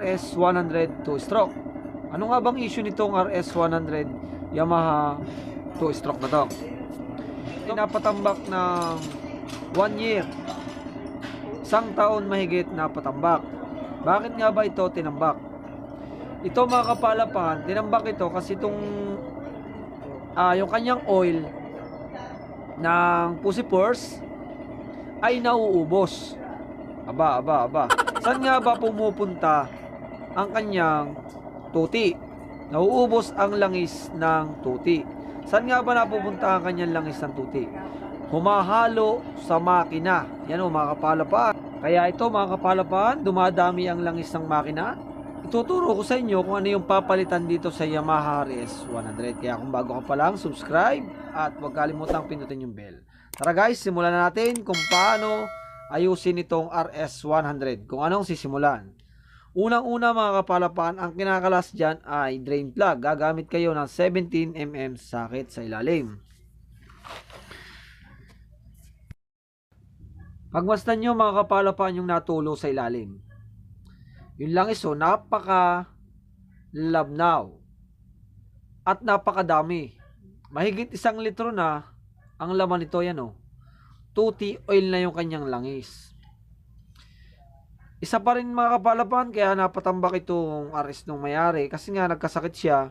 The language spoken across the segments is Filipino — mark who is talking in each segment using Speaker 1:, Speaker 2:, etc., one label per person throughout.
Speaker 1: RS100 2-stroke. Ano nga bang issue nitong RS100 Yamaha 2-stroke na to? Pinapatambak ng 1 year. Isang taon mahigit na patambak. Bakit nga ba ito tinambak? Ito mga kapalapahan, tinambak ito kasi itong ah, yung kanyang oil ng pussy purse ay nauubos. Aba, aba, aba. Saan nga ba pumupunta ang kanyang tuti? Nauubos ang langis ng tuti. Saan nga ba napupunta ang kanyang langis ng tuti? Humahalo sa makina. Yan o mga kapalapan. Kaya ito mga kapalapan, dumadami ang langis ng makina. Ituturo ko sa inyo kung ano yung papalitan dito sa Yamaha RS100. Kaya kung bago ka pa lang, subscribe at huwag kalimutang pindutin yung bell. Tara guys, simulan na natin kung paano ayusin itong RS100. Kung anong sisimulan. Unang-una mga kapalapan, ang kinakalas dyan ay drain plug. Gagamit kayo ng 17mm socket sa ilalim. Pagmasdan nyo mga kapalapan yung natulo sa ilalim. Yun lang iso, napaka labnaw at napakadami. Mahigit isang litro na ang laman nito yan oh. Tuti oil na yung kanyang langis. Isa pa rin mga kapalapan kaya napatambak itong RS nung mayari kasi nga nagkasakit siya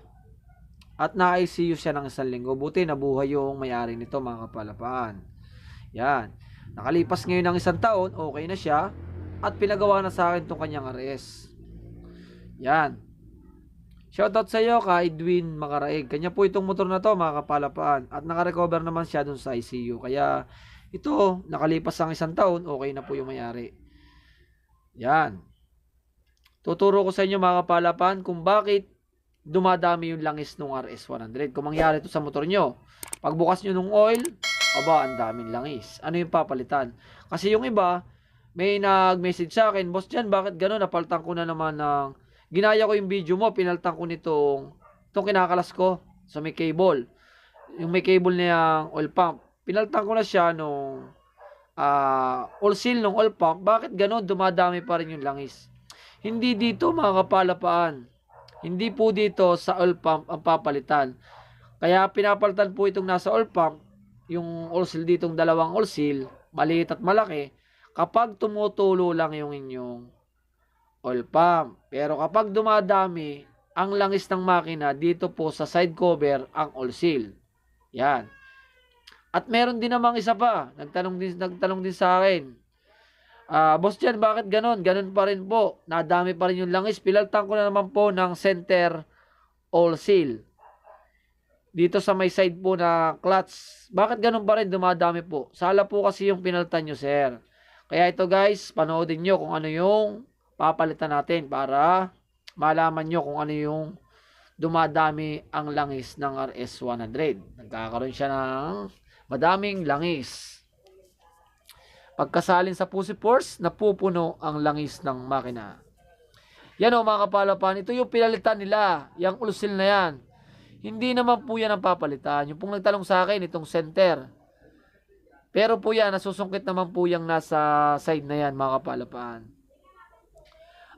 Speaker 1: at na-ICU siya ng isang linggo. Buti nabuhay yung mayari nito mga kapalapan. Yan. Nakalipas ngayon ng isang taon, okay na siya at pinagawa na sa akin itong kanyang RS. Yan. Shoutout sa iyo kay Edwin Makaraig. Kanya po itong motor na to mga kapalapaan at nakarecover naman siya dun sa ICU. Kaya ito, nakalipas ang isang taon, okay na po yung mayari. Yan. Tuturo ko sa inyo mga kapalapaan kung bakit dumadami yung langis ng RS100. Kung mangyari ito sa motor nyo, pagbukas nyo ng oil, aba, ang daming langis. Ano yung papalitan? Kasi yung iba, may nag-message sa akin, boss dyan, bakit gano'n? Napaltan ko na naman ng, ginaya ko yung video mo, pinaltan ko nitong, itong kinakalas ko, sa may cable. Yung may cable na yung oil pump. Pinaltan ko na siya nung, ah, oil seal ng oil pump. Bakit gano'n? Dumadami pa rin yung langis. Hindi dito mga kapalapaan. Hindi po dito sa oil pump ang papalitan. Kaya pinapalitan po itong nasa oil pump, yung oil seal ditong dalawang oil seal, maliit at malaki, kapag tumutulo lang yung inyong oil pump. Pero kapag dumadami ang langis ng makina dito po sa side cover ang oil seal. Yan. At meron din namang isa pa, nagtanong din nagtanong din sa akin. Ah, boss Jan, bakit ganon? Ganon pa rin po. Nadami pa rin yung langis. Pilaltan ko na naman po ng center oil seal. Dito sa may side po na clutch. Bakit ganun pa rin dumadami po? Sala po kasi yung pinaltan nyo, sir. Kaya ito guys, panoodin nyo kung ano yung papalitan natin para malaman nyo kung ano yung dumadami ang langis ng RS100. Nagkakaroon siya ng madaming langis. Pagkasalin sa pussy force, napupuno ang langis ng makina. Yan o mga kapalapan, ito yung pinalitan nila, yung ulsil na yan. Hindi naman po yan ang papalitan. Yung pong nagtalong sa akin, itong center. Pero po yan, nasusungkit naman po yung nasa side na yan, mga kapalapaan.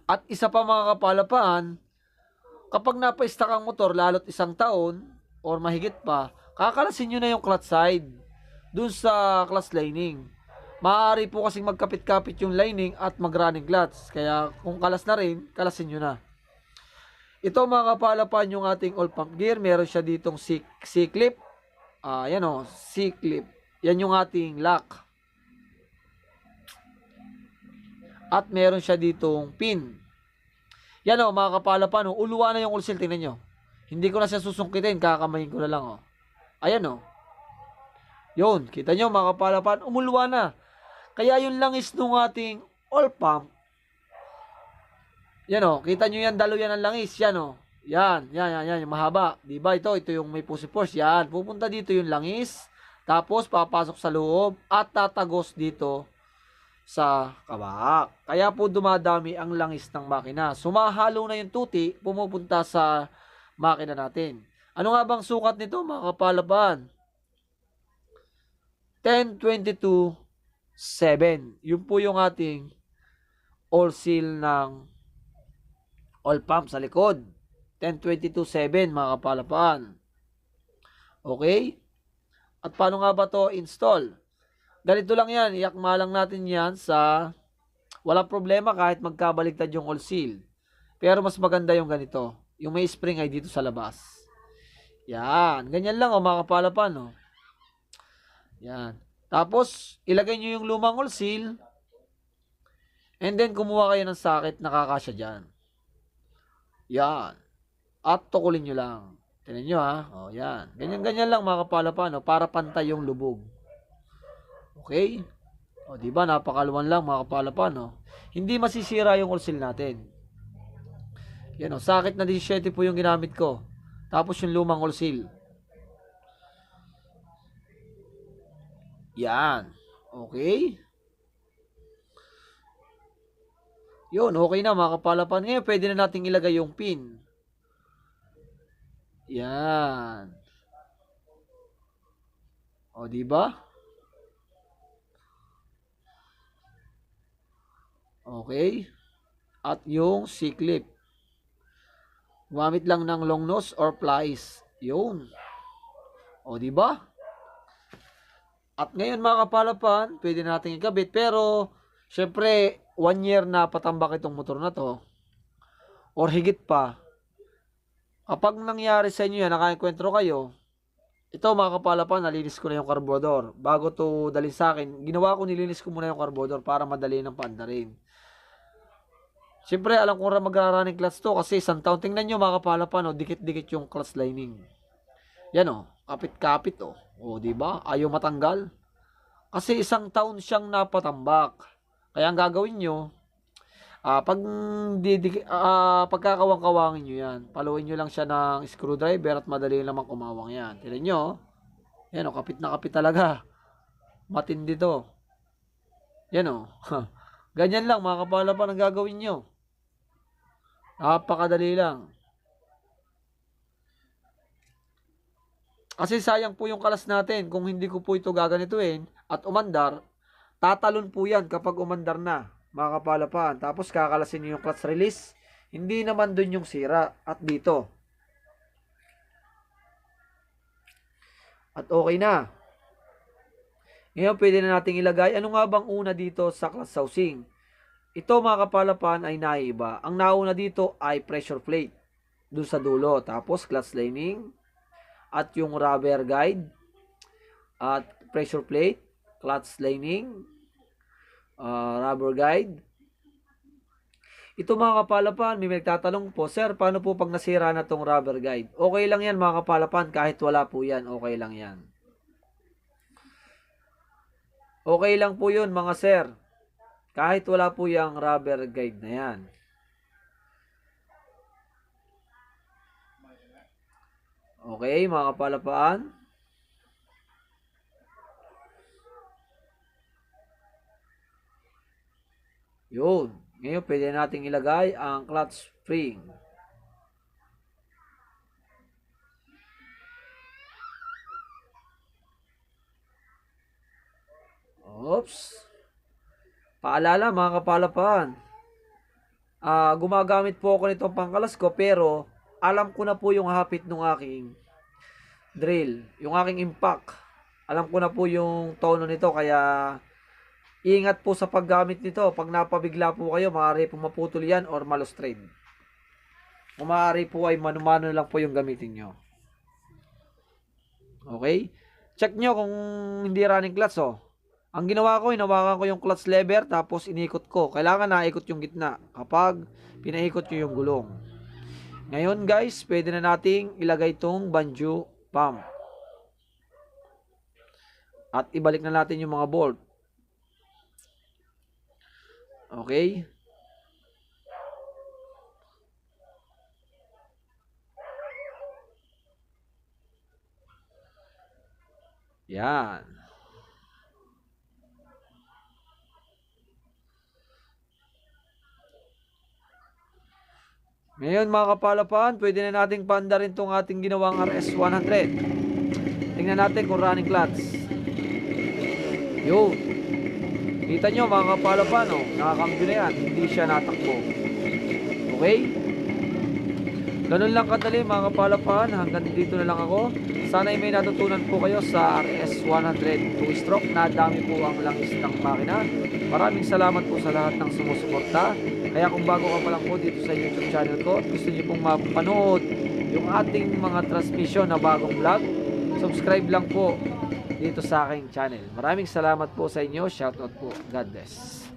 Speaker 1: At isa pa mga kapalapaan, kapag napaistak ang motor, lalo't isang taon, or mahigit pa, kakalasin nyo na yung clutch side, dun sa clutch lining. Maaari po kasing magkapit-kapit yung lining at mag-running clutch. Kaya kung kalas na rin, kalasin nyo na. Ito mga kapalapan yung ating all pump gear. Meron siya ditong C-clip. Ah, yan o, C-clip. Yan yung ating lock. At meron siya ditong pin. Yan o mga kapalapan, oh, uluwa na yung ulsil. Tingnan nyo. Hindi ko na siya susungkitin, kakamayin ko na lang o. Ayan o. Yun, kita nyo mga kapalapan, umuluwa na. Kaya yung langis nung ating all pump, yan o, kita nyo yan, dalo yan ang langis, yan o. Yan, yan, yan, yan, yung mahaba. Diba ito, ito yung may pussy force, yan. Pupunta dito yung langis, tapos papasok sa loob, at tatagos dito sa kabak. Kaya po dumadami ang langis ng makina. Sumahalo na yung tuti, pumupunta sa makina natin. Ano nga bang sukat nito mga kapalaban? 10.22 7. Yun po yung ating all seal ng Oil pump sa likod. 1022.7 mga kapalapaan. Okay? At paano nga ba to install? Ganito lang yan. Iakma lang natin yan sa walang problema kahit magkabaligtad yung oil seal. Pero mas maganda yung ganito. Yung may spring ay dito sa labas. Yan. Ganyan lang o mga kapalapaan. Oh. Yan. Tapos, ilagay nyo yung lumang oil seal. And then, kumuha kayo ng socket na kakasya dyan. Yan. At tukulin nyo lang. Tinan nyo ha. O, yan. Ganyan-ganyan lang mga kapalapaan. Oh, para pantay yung lubog. Okay? O, di ba? Napakaluan lang mga kapalapaan. Oh. Hindi masisira yung oil seal natin. Yan o. Socket na 17 po yung ginamit ko. Tapos yung lumang oil seal. Yan. Okay. Yun, okay na mga kapalapan. Ngayon, pwede na nating ilagay yung pin. Yan. O, di ba? Okay. At yung C-clip. Gumamit lang ng long nose or plies. Yun. O, di ba? At ngayon mga kapalapan, pwede natin ikabit. Pero, syempre, one year na patambak itong motor na to. Or higit pa. Kapag nangyari sa inyo yan, nakaenkwentro kayo, ito mga kapalapan, nalinis ko na yung carburetor. Bago to dalhin sa akin, ginawa ko, nilinis ko muna yung carburetor para madali ng paandarin. Siyempre, alam ko rin magra-running clutch to kasi isang taon. Tingnan nyo mga kapalapan, oh, dikit-dikit yung clutch lining. Yan oh, kapit-kapit oh. Oh, di ba? Ayaw matanggal. Kasi isang taon siyang napatambak. Kaya ang gagawin nyo, ah pag didik, ah pagkakawang-kawangin nyo yan, paluin nyo lang siya ng screwdriver at madali lamang kumawang yan. Tignan nyo, yan oh, kapit na kapit talaga. Matindi to. Yan oh. Ganyan lang mga kapalapan ang gagawin nyo. Napakadali lang. Kasi sayang po yung kalas natin kung hindi ko po ito gaganituin at umandar, tatalon po yan kapag umandar na, mga kapalapan. Tapos kakalasin nyo yung clutch release, hindi naman dun yung sira at dito. At okay na. Ngayon pwede na nating ilagay, ano nga bang una dito sa clutch housing? Ito mga kapalapan ay naiba. Ang nauna dito ay pressure plate dun sa dulo. Tapos clutch lining, at yung rubber guide at pressure plate, clutch lining, uh, rubber guide. Ito mga kapalapan, may nagtatanong po, Sir, paano po pag nasira na tong rubber guide? Okay lang yan mga kapalapan, kahit wala po yan, okay lang yan. Okay lang po yun mga sir. Kahit wala po yung rubber guide na yan. Okay, mga kapalapaan. Yun. Ngayon, pwede nating ilagay ang clutch spring. Oops. Paalala mga kapalapaan. Ah, gumagamit po ako nitong pangkalas ko pero alam ko na po yung hapit ng aking drill, yung aking impact. Alam ko na po yung tono nito kaya ingat po sa paggamit nito. Pag napabigla po kayo, maaari po maputol yan or malustrade. O maaari po ay manumano lang po yung gamitin nyo. Okay? Check nyo kung hindi running clutch oh. Ang ginawa ko, hinawakan ko yung clutch lever tapos inikot ko. Kailangan naikot yung gitna kapag pinaikot nyo yung gulong. Ngayon guys, pwede na nating ilagay itong banjo pump. At ibalik na natin yung mga bolt. Okay? Yan. Ngayon mga kapalapaan, pwede na nating panda rin itong ating ginawang RS100. Tingnan natin kung running clutch. Yun. Kita nyo mga kapalapaan, oh, nakakambyo na yan. Hindi siya natakbo. Okay? Ganun lang kadali mga kapalapahan. Hanggang dito na lang ako. Sana'y may natutunan po kayo sa RS 100 two-stroke. Nadami po ang langis ng makina. Maraming salamat po sa lahat ng sumusuporta. Kaya kung bago ka pa lang po dito sa YouTube channel ko at gusto niyo pong mapanood yung ating mga transmission na bagong vlog, subscribe lang po dito sa aking channel. Maraming salamat po sa inyo. Shoutout po. God bless.